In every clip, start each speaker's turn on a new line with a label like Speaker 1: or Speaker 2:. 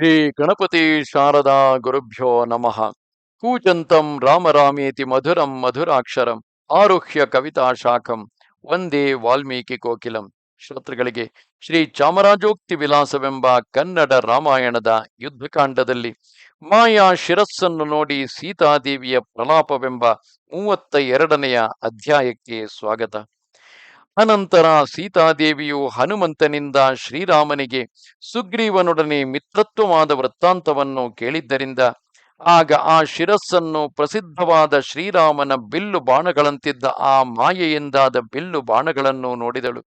Speaker 1: ಶ್ರೀ ಗಣಪತಿ ಶಾರದಾ ಗುರುಭ್ಯೋ ನಮಃ. ಕೂಜಂತಂ ರಾಮರಾಮೇತಿ ಮಧುರಂ ಮಧುರಾಕ್ಷರಂ ಆರುಹ್ಯ ಕವಿತಾ ಶಾಖಂ ವಂದೇ ವಾಲ್ಮೀಕಿ ಕೋಕಿಲಂ. ಶ್ರೋತೃಗಳಿಗೆ ಶ್ರೀ ಚಾಮರಾಜೋಕ್ತಿ ವಿಲಾಸವೆಂಬ ಕನ್ನಡ ರಾಮಾಯಣದ ಯುದ್ಧಕಾಂಡದಲ್ಲಿ ಮಾಯಾ ಶಿರಸ್ಸನ್ನು ನೋಡಿ ಸೀತಾದೇವಿಯ ಪ್ರಲಾಪವೆಂಬ ಮೂವತ್ತ ಎರಡನೆಯ ಅಧ್ಯಾಯಕ್ಕೆ ಸ್ವಾಗತ. ಅನಂತರ ಸೀತಾದೇವಿಯು ಹನುಮಂತನಿಂದ ಶ್ರೀರಾಮನಿಗೆ ಸುಗ್ರೀವನೊಡನೆ ಮಿತ್ರತ್ವವಾದ ವೃತ್ತಾಂತವನ್ನು ಕೇಳಿದ್ದರಿಂದ ಆಗ ಆ ಶಿರಸ್ಸನ್ನು ಪ್ರಸಿದ್ಧವಾದ ಶ್ರೀರಾಮನ ಬಿಲ್ಲು ಬಾಣಗಳಂತಿದ್ದ ಆ ಮಾಯೆಯಿಂದಾದ ಬಿಲ್ಲು ಬಾಣಗಳನ್ನು ನೋಡಿದಳು.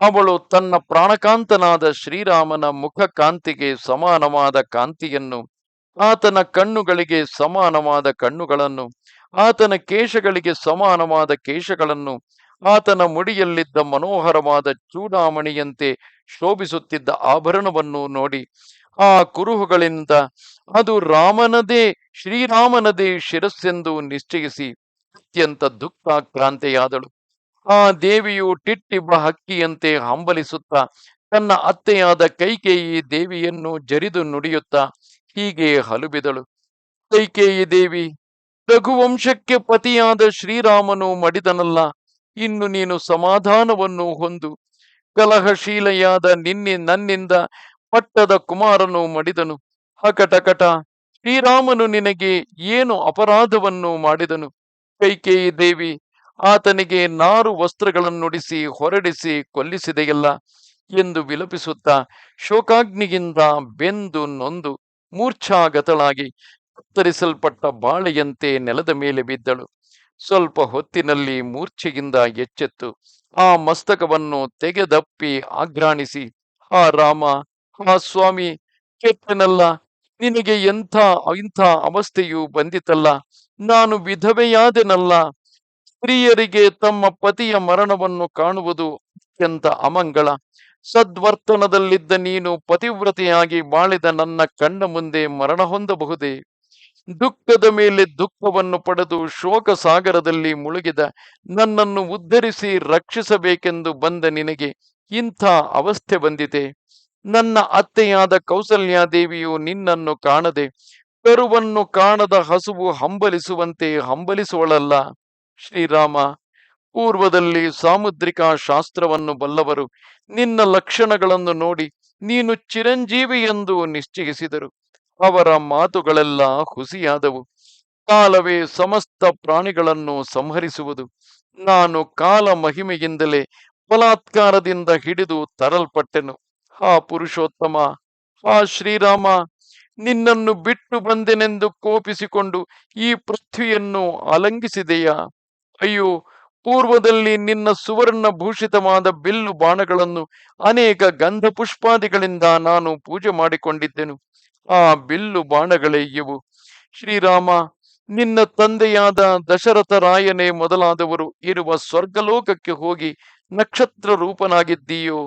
Speaker 1: ಅವಳು ತನ್ನ ಪ್ರಾಣಕಾಂತನಾದ ಶ್ರೀರಾಮನ ಮುಖ ಕಾಂತಿಗೆ ಸಮಾನವಾದ ಕಾಂತಿಯನ್ನು, ಆತನ ಕಣ್ಣುಗಳಿಗೆ ಸಮಾನವಾದ ಕಣ್ಣುಗಳನ್ನು, ಆತನ ಕೇಶಗಳಿಗೆ ಸಮಾನವಾದ ಕೇಶಗಳನ್ನು ಆತನ ಮುಡಿಯಲ್ಲಿದ್ದ ಮನೋಹರವಾದ ಚೂಡಾಮಣಿಯಂತೆ ಶೋಭಿಸುತ್ತಿದ್ದ ಆಭರಣವನ್ನು ನೋಡಿ ಆ ಕುರುಹುಗಳಿಂದ, ಅದು ರಾಮನದೇ, ಶ್ರೀರಾಮನದೇ ಶಿರಸ್ಸೆಂದು ನಿಶ್ಚಯಿಸಿ, ಅತ್ಯಂತ ದುಃಖಾಕ್ರಾಂತೆಯಾದಳು. ಆ ದೇವಿಯು ಟಿಟ್ಟಿಬ್ಬ ಹಕ್ಕಿಯಂತೆ ಹಂಬಲಿಸುತ್ತಾ, ತನ್ನ ಅತ್ತೆಯಾದ ಕೈಕೇಯಿ ದೇವಿಯನ್ನು ಜರಿದು ನುಡಿಯುತ್ತಾ ಹೀಗೆ ಹಲುಬಿದಳು. ಕೈಕೇಯಿ ದೇವಿ, ರಘುವಂಶಕ್ಕೆ ಪತಿಯಾದ ಶ್ರೀರಾಮನು ಮಡಿದನಲ್ಲ ಇನ್ನು ನೀನು ಸಮಾಧಾನವನ್ನು ಹೊಂದು ಕಲಹಶೀಲೆಯಾದ ನಿನ್ನೆ ನನ್ನಿಂದ ಪಟ್ಟದ ಕುಮಾರನು ಮಡಿದನು. ಹಕಟಕಟ, ಶ್ರೀರಾಮನು ನಿನಗೆ ಏನು ಅಪರಾಧವನ್ನು ಮಾಡಿದನು? ಕೈಕೇಯಿ ದೇವಿ, ಆತನಿಗೆ ನಾರು ವಸ್ತ್ರಗಳನ್ನುಡಿಸಿ ಹೊರಡಿಸಿ ಕೊಲ್ಲಿಸಿದೆಯಲ್ಲ ಎಂದು ವಿಲಪಿಸುತ್ತಾ ಶೋಕಾಗ್ನಿಗಿಂತ ಬೆಂದು ನೊಂದು ಮೂರ್ಛಾಗತಳಾಗಿ ಕತ್ತರಿಸಲ್ಪಟ್ಟ ಬಾಳೆಯಂತೆ ನೆಲದ ಮೇಲೆ ಬಿದ್ದಳು. ಸ್ವಲ್ಪ ಹೊತ್ತಿನಲ್ಲಿ ಮೂರ್ಛೆಯಿಂದ ಎಚ್ಚೆತ್ತು. ಆ ಮಸ್ತಕವನ್ನು ತೆಗೆದಪ್ಪಿ ಆಘ್ರಾಣಿಸಿ ಆ ರಾಮ, ಹಾ ಸ್ವಾಮಿ, ಕೆಟ್ಟನಲ್ಲ, ನಿನಗೆ ಎಂಥ, ಇಂಥ ಅವಸ್ಥೆಯು ಬಂದಿತಲ್ಲ. ನಾನು ವಿಧವೆಯಾದೆನಲ್ಲ. ಸ್ತ್ರೀಯರಿಗೆ ತಮ್ಮ ಪತಿಯ ಮರಣವನ್ನು ಕಾಣುವುದು ಅತ್ಯಂತ ಅಮಂಗಳ ಸದ್ವರ್ತನದಲ್ಲಿದ್ದ ನೀನು ಪತಿವ್ರತೆಯಾಗಿ ಬಾಳಿದ ನನ್ನ ಕಣ್ಣ ಮುಂದೆ ಮರಣ ಹೊಂದಬಹುದೇ? ದುಃಖದ ಮೇಲೆ ದುಃಖವನ್ನು ಪಡೆದು ಶೋಕ ಸಾಗರದಲ್ಲಿ ಮುಳುಗಿದ, ನನ್ನನ್ನು ಉದ್ಧರಿಸಿ ರಕ್ಷಿಸಬೇಕೆಂದು ಬಂದ ನಿನಗೆ ಇಂಥ ಅವಸ್ಥೆ ಬಂದಿದೆ. ನನ್ನ ಅತ್ತೆಯಾದ ಕೌಸಲ್ಯಾದೇವಿಯು ನಿನ್ನನ್ನು ಕಾಣದೆ, ಕರುವನ್ನು ಕಾಣದ ಹಸುವು ಹಂಬಲಿಸುವಂತೆ ಹಂಬಲಿಸುವಳಲ್ಲ. ಶ್ರೀರಾಮ, ಪೂರ್ವದಲ್ಲಿ ಸಾಮುದ್ರಿಕ ಶಾಸ್ತ್ರವನ್ನು ಬಲ್ಲವರು ನಿನ್ನ ಲಕ್ಷಣಗಳನ್ನು ನೋಡಿ ನೀನು ಚಿರಂಜೀವಿ ಎಂದು ನಿಶ್ಚಯಿಸಿದರು. ಅವರ ಮಾತುಗಳೆಲ್ಲ ಹುಸಿಯಾದವು. ಕಾಲವೇ ಸಮಸ್ತ ಪ್ರಾಣಿಗಳನ್ನು ಸಂಹರಿಸುವುದು. ನಾನು ಕಾಲ ಮಹಿಮೆಯಿಂದಲೇ ಬಲಾತ್ಕಾರದಿಂದ ಹಿಡಿದು ತರಲ್ಪಟ್ಟೆನು. ಆ ಪುರುಷೋತ್ತಮ ಆ ಶ್ರೀರಾಮ, ನಿನ್ನನ್ನು ಬಿಟ್ಟು ಬಂದೆನೆಂದು ಕೋಪಿಸಿಕೊಂಡು ಈ ಪೃಥ್ವಿಯನ್ನು ಅಲಂಘಿಸಿದೆಯಾ ಅಯ್ಯೋ, ಪೂರ್ವದಲ್ಲಿ ನಿನ್ನ ಸುವರ್ಣ ಭೂಷಿತವಾದ ಬಿಲ್ಲು ಬಾಣಗಳನ್ನು ಅನೇಕ ಗಂಧ ಪುಷ್ಪಾದಿಗಳಿಂದ ನಾನು ಪೂಜೆ ಮಾಡಿಕೊಂಡಿದ್ದೆನು. ಆ ಬಿಲ್ಲು ಬಾಣಗಳೇ ಇವು. ಶ್ರೀರಾಮ, ನಿನ್ನ ತಂದೆಯಾದ ದಶರಥ ರಾಯನೇ ಮೊದಲಾದವರು ಇರುವ ಸ್ವರ್ಗಲೋಕಕ್ಕೆ ಹೋಗಿ ನಕ್ಷತ್ರ ರೂಪನಾಗಿದ್ದೀಯೋ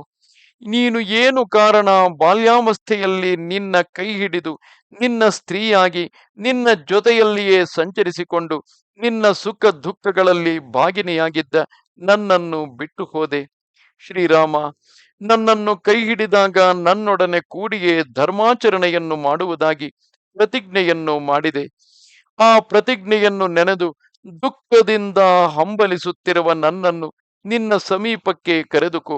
Speaker 1: ನೀನು ಏನು ಕಾರಣ ಬಾಲ್ಯಾವಸ್ಥೆಯಲ್ಲಿ ನಿನ್ನ ಕೈ ಹಿಡಿದು ನಿನ್ನ ಸ್ತ್ರೀಯಾಗಿ ನಿನ್ನ ಜೊತೆಯಲ್ಲಿಯೇ ಸಂಚರಿಸಿಕೊಂಡು ನಿನ್ನ ಸುಖ ದುಃಖಗಳಲ್ಲಿ ಭಾಗಿನಿಯಾಗಿದ್ದ ನನ್ನನ್ನು ಬಿಟ್ಟು ಹೋದೆ ಶ್ರೀರಾಮ ನನ್ನನ್ನು ಕೈ ಹಿಡಿದಾಗ ನನ್ನೊಡನೆ ಕೂಡಿಯೇ ಧರ್ಮಾಚರಣೆಯನ್ನು ಮಾಡುವುದಾಗಿ ಪ್ರತಿಜ್ಞೆಯನ್ನು ಮಾಡಿದೆ. ಆ ಪ್ರತಿಜ್ಞೆಯನ್ನು ನೆನೆದು ದುಃಖದಿಂದ ಹಂಬಲಿಸುತ್ತಿರುವ ನನ್ನನ್ನು ನಿನ್ನ ಸಮೀಪಕ್ಕೆ ಕರೆದುಕೋ.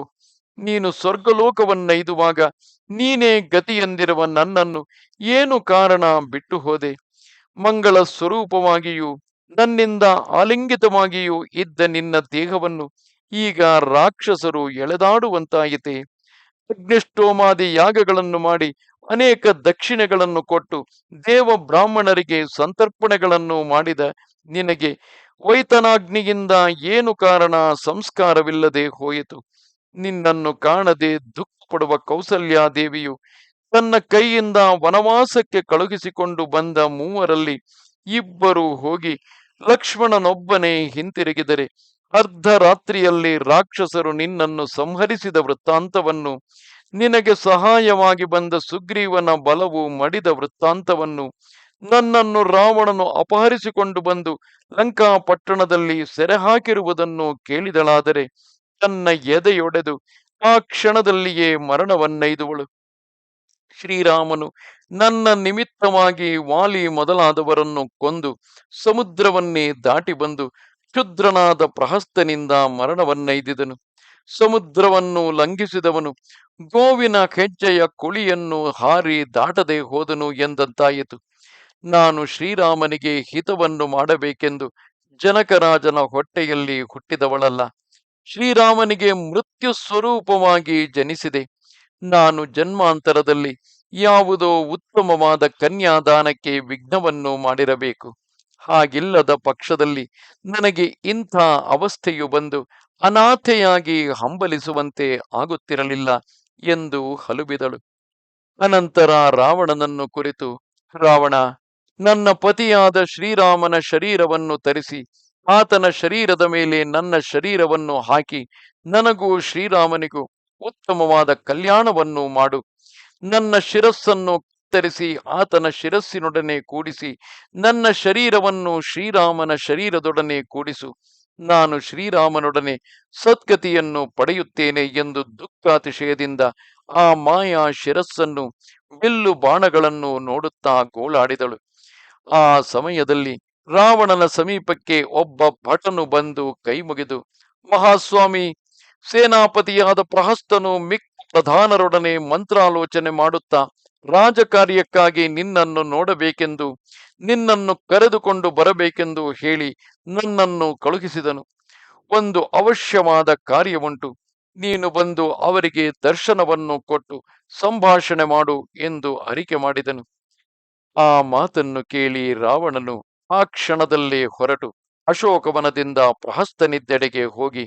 Speaker 1: ನೀನು ಸ್ವರ್ಗಲೋಕವನ್ನೈದುವಾಗ ನೀನೇ ಗತಿಯೆಂದಿರುವ ನನ್ನನ್ನು ಏನು ಕಾರಣ ಬಿಟ್ಟು ಹೋದೆ ಮಂಗಳ ಸ್ವರೂಪವಾಗಿಯೂ ನನ್ನಿಂದ ಆಲಿಂಗಿತವಾಗಿಯೂ ಇದ್ದ ನಿನ್ನ ದೇಹವನ್ನು ಈಗ ರಾಕ್ಷಸರು ಎಳೆದಾಡುವಂತಾಯಿತೆ. ಅಗ್ನಿಷ್ಟೋಮಾದಿ ಯಾಗಗಳನ್ನು ಮಾಡಿ ಅನೇಕ ದಕ್ಷಿಣೆಗಳನ್ನು ಕೊಟ್ಟು ದೇವ ಬ್ರಾಹ್ಮಣರಿಗೆ ಸಂತರ್ಪಣೆಗಳನ್ನು ಮಾಡಿದ ನಿನಗೆ ವೈತನಾಗ್ನಿಯಿಂದ ಏನು ಕಾರಣ ಸಂಸ್ಕಾರವಿಲ್ಲದೆ ಹೋಯಿತು. ನಿನ್ನನ್ನು ಕಾಣದೆ ದುಃಖ ಪಡುವ ಕೌಸಲ್ಯಾದೇವಿಯು ತನ್ನ ಕೈಯಿಂದ ವನವಾಸಕ್ಕೆ ಕಳುಹಿಸಿಕೊಂಡು ಬಂದ ಮೂವರಲ್ಲಿ ಇಬ್ಬರು ಹೋಗಿ ಲಕ್ಷ್ಮಣನೊಬ್ಬನೇ ಹಿಂತಿರುಗಿದರೆ ಅರ್ಧರಾತ್ರಿಯಲ್ಲಿ ರಾಕ್ಷಸರು ನಿನ್ನನ್ನು ಸಂಹರಿಸಿದ ವೃತ್ತಾಂತವನ್ನು, ನಿನಗೆ ಸಹಾಯವಾಗಿ ಬಂದ ಸುಗ್ರೀವನ ಬಲವು ಮಡಿದ ವೃತ್ತಾಂತವನ್ನು, ನನ್ನನ್ನು ರಾವಣನು ಅಪಹರಿಸಿಕೊಂಡು ಬಂದು ಲಂಕಾಪಟ್ಟಣದಲ್ಲಿ ಸೆರೆ ಹಾಕಿರುವುದನ್ನು ಕೇಳಿದಳಾದರೆ ತನ್ನ ಎದೆಯೊಡೆದು ಆ ಕ್ಷಣದಲ್ಲಿಯೇ ಮರಣವನ್ನೈದುವಳು. ಶ್ರೀರಾಮನು ನನ್ನ ನಿಮಿತ್ತವಾಗಿ ವಾಲಿ ಮೊದಲಾದವರನ್ನು ಕೊಂದು ಸಮುದ್ರವನ್ನೇ ದಾಟಿ ಬಂದು ಕ್ಷುದ್ರನಾದ ಪ್ರಹಸ್ತನಿಂದ ಮರಣವನ್ನೈದಿದನು. ಸಮುದ್ರವನ್ನು ಲಂಘಿಸಿದವನು, ಗೋವಿನ ಹೆಜ್ಜೆಯ ಕುಳಿಯನ್ನು ಹಾರಿ ದಾಟದೆ ಹೋದನು ಎಂದಂತಾಯಿತು. ನಾನು ಶ್ರೀರಾಮನಿಗೆ ಹಿತವನ್ನು ಮಾಡಬೇಕೆಂದು ಜನಕರಾಜನ ಹೊಟ್ಟೆಯಲ್ಲಿ ಹುಟ್ಟಿದವಳಲ್ಲ. ಶ್ರೀರಾಮನಿಗೆ ಮೃತ್ಯು ಸ್ವರೂಪವಾಗಿ ಜನಿಸಿದೆ. ನಾನು ಜನ್ಮಾಂತರದಲ್ಲಿ ಯಾವುದೋ ಉತ್ತಮವಾದ ಕನ್ಯಾದಾನಕ್ಕೆ ವಿಘ್ನವನ್ನು ಮಾಡಿರಬೇಕು. ಹಾಗಿಲ್ಲದ ಪಕ್ಷದಲ್ಲಿ ನನಗೆ ಇಂಥ ಅವಸ್ಥೆಯು ಬಂದು ಅನಾಥೆಯಾಗಿ ಹಂಬಲಿಸುವಂತೆ ಆಗುತ್ತಿರಲಿಲ್ಲ ಎಂದು ಹಲುಬಿದಳು. ಅನಂತರ ರಾವಣನನ್ನು ಕುರಿತು, ರಾವಣ, ನನ್ನ ಪತಿಯಾದ ಶ್ರೀರಾಮನ ಶರೀರವನ್ನು ತರಿಸಿ, ಆತನ ಶರೀರದ ಮೇಲೆ ನನ್ನ ಶರೀರವನ್ನು ಹಾಕಿ, ನನಗೂ ಶ್ರೀರಾಮನಿಗೂ ಉತ್ತಮವಾದ ಕಲ್ಯಾಣವನ್ನು ಮಾಡು. ನನ್ನ ಶಿರಸ್ಸನ್ನು ಕತ್ತರಿಸಿ ಆತನ ಶಿರಸ್ಸಿನೊಡನೆ ಕೂಡಿಸಿ, ನನ್ನ ಶರೀರವನ್ನು ಶ್ರೀರಾಮನ ಶರೀರದೊಡನೆ ಕೂಡಿಸು. ನಾನು ಶ್ರೀರಾಮನೊಡನೆ ಸದ್ಗತಿಯನ್ನು ಪಡೆಯುತ್ತೇನೆ ಎಂದು ದುಃಖಾತಿಶಯದಿಂದ ಆ ಮಾಯಾ ಶಿರಸ್ಸನ್ನು, ಬಿಲ್ಲು ಬಾಣಗಳನ್ನು ನೋಡುತ್ತಾ ಗೋಳಾಡಿದಳು. ಆ ಸಮಯದಲ್ಲಿ ರಾವಣನ ಸಮೀಪಕ್ಕೆ ಒಬ್ಬ ಭಟನು ಬಂದು ಕೈ ಮುಗಿದು, ಮಹಾಸ್ವಾಮಿ, ಸೇನಾಪತಿಯಾದ ಪ್ರಹಸ್ತನು ಮಿಕ್ ಪ್ರಧಾನರೊಡನೆ ಮಂತ್ರಾಲೋಚನೆ ಮಾಡುತ್ತಾ ರಾಜಕಾರ್ಯಕ್ಕಾಗಿ ನಿನ್ನನ್ನು ನೋಡಬೇಕೆಂದು, ನಿನ್ನನ್ನು ಕರೆದುಕೊಂಡು ಬರಬೇಕೆಂದು ಹೇಳಿ ನನ್ನನ್ನು ಕಳುಹಿಸಿದನು. ಒಂದು ಅವಶ್ಯವಾದ ಕಾರ್ಯವುಂಟು. ನೀನು ಬಂದು ಅವರಿಗೆ ದರ್ಶನವನ್ನು ಕೊಟ್ಟು ಸಂಭಾಷಣೆ ಮಾಡು ಎಂದು ಅರಿಕೆ ಮಾಡಿದನು. ಆ ಮಾತನ್ನು ಕೇಳಿ ರಾವಣನು ಆ ಕ್ಷಣದಲ್ಲೇ ಹೊರಟು. ಅಶೋಕವನದಿಂದ ಪ್ರಹಸ್ತನಿದ್ದೆಡೆಗೆ ಹೋಗಿ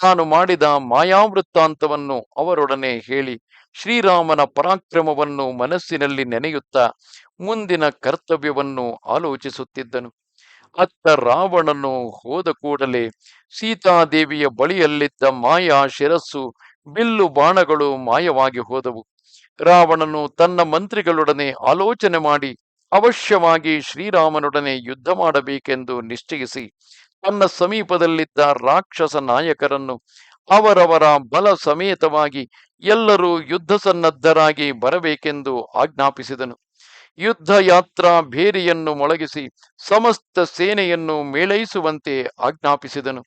Speaker 1: ತಾನು ಮಾಡಿದ ಮಾಯಾವೃತ್ತಾಂತವನ್ನು ಅವರೊಡನೆ ಹೇಳಿ ಶ್ರೀರಾಮನ ಪರಾಕ್ರಮವನ್ನು ಮನಸ್ಸಿನಲ್ಲಿ ನೆನೆಯುತ್ತಾ ಮುಂದಿನ ಕರ್ತವ್ಯವನ್ನು ಆಲೋಚಿಸುತ್ತಿದ್ದನು. ಅತ್ತ ರಾವಣನು ಹೋದ ಕೂಡಲೇ ಸೀತಾದೇವಿಯ ಬಳಿಯಲ್ಲಿದ್ದ ಮಾಯಾ ಶಿರಸ್ಸು ಬಿಲ್ಲು ಬಾಣಗಳು ಮಾಯವಾಗಿ ಹೋದವು. ರಾವಣನು ತನ್ನ ಮಂತ್ರಿಗಳೊಡನೆ ಆಲೋಚನೆ ಮಾಡಿ ಅವಶ್ಯವಾಗಿ ಶ್ರೀರಾಮನೊಡನೆ ಯುದ್ಧ ಮಾಡಬೇಕೆಂದು ನಿಶ್ಚಯಿಸಿ ತನ್ನ ಸಮೀಪದಲ್ಲಿದ್ದ ರಾಕ್ಷಸ ನಾಯಕರನ್ನು ಅವರವರ ಬಲ ಸಮೇತವಾಗಿ ಎಲ್ಲರೂ ಯುದ್ಧ ಸನ್ನದ್ಧರಾಗಿ ಬರಬೇಕೆಂದು ಆಜ್ಞಾಪಿಸಿದನು. ಯುದ್ಧ ಯಾತ್ರಾ ಭೇರಿಯನ್ನು ಮೊಳಗಿಸಿ ಸಮಸ್ತ ಸೇನೆಯನ್ನು ಮೇಳೈಸುವಂತೆ ಆಜ್ಞಾಪಿಸಿದನು.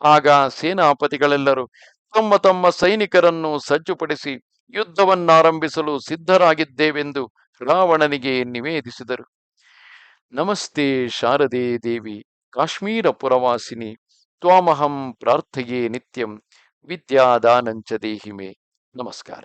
Speaker 1: ಆಗ ಸೇನಾಪತಿಗಳೆಲ್ಲರೂ ತಮ್ಮ ತಮ್ಮ ಸೈನಿಕರನ್ನು ಸಜ್ಜುಪಡಿಸಿ ಯುದ್ಧವನ್ನಾರಂಭಿಸಲು ಸಿದ್ಧರಾಗಿದ್ದೇವೆಂದು ರಾವಣನಿಗೆ ನಿವೇದಿಸಿದರು. ನಮಸ್ತೆ ಶಾರದೆ ದೇವಿ ಕಾಶ್ಮೀರ ಪುರವಾಸಿನಿ ತ್ವಾಮಹಂ ಪ್ರಾರ್ಥೆಯೇ ನಿತ್ಯಂ ವಿದ್ಯಾದಾನಂಚ ದೇಹಿಮೆ. ನಮಸ್ಕಾರ.